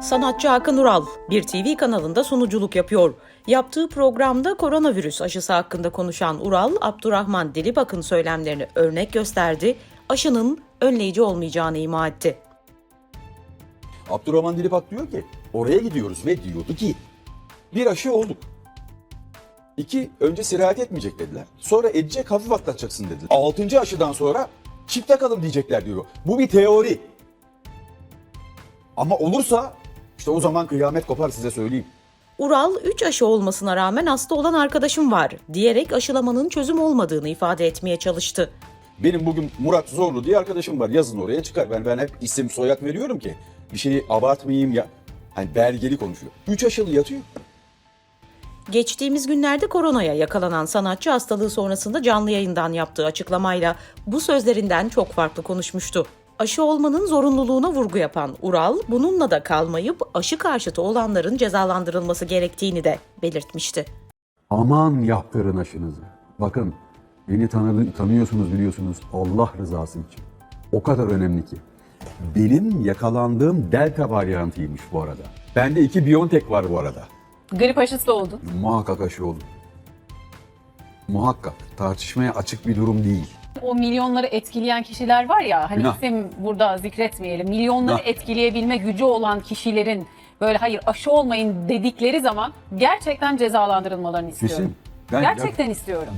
Sanatçı Hakan Ural bir TV kanalında sunuculuk yapıyor. Yaptığı programda koronavirüs aşısı hakkında konuşan Ural, Abdurrahman Dilipak'ın söylemlerini örnek gösterdi, aşının önleyici olmayacağını ima etti. Abdurrahman Dilipak diyor ki oraya gidiyoruz ve diyordu ki bir aşı olduk. İki, önce sirayet etmeyecek dediler. Sonra edecek hafif atlatacaksın dediler. Altıncı aşıdan sonra çift takalım diyecekler diyor. Bu bir teori. Ama olursa işte o zaman kıyamet kopar size söyleyeyim. Ural, 3 aşı olmasına rağmen hasta olan arkadaşım var diyerek aşılamanın çözüm olmadığını ifade etmeye çalıştı. Benim bugün Murat Zorlu diye arkadaşım var. Yazın oraya çıkar. Ben ben hep isim soyad veriyorum ki bir şeyi abartmayayım ya. Hani belgeli konuşuyor. Üç aşılı yatıyor. Geçtiğimiz günlerde koronaya yakalanan sanatçı hastalığı sonrasında canlı yayından yaptığı açıklamayla bu sözlerinden çok farklı konuşmuştu. Aşı olmanın zorunluluğuna vurgu yapan Ural, bununla da kalmayıp aşı karşıtı olanların cezalandırılması gerektiğini de belirtmişti. Aman yaptırın aşınızı. Bakın beni tanıdı, tanıyorsunuz biliyorsunuz Allah rızası için. O kadar önemli ki. Benim yakalandığım delta varyantıymış bu arada. Bende iki Biontech var bu arada. Grip aşısı da oldu. Muhakkak aşı olun. Muhakkak. Tartışmaya açık bir durum değil. O milyonları etkileyen kişiler var ya hani Günah. isim burada zikretmeyelim. Milyonları Günah. etkileyebilme gücü olan kişilerin böyle hayır aşı olmayın dedikleri zaman gerçekten cezalandırılmalarını istiyorum. Kesin. Ben Gerçekten istiyorum.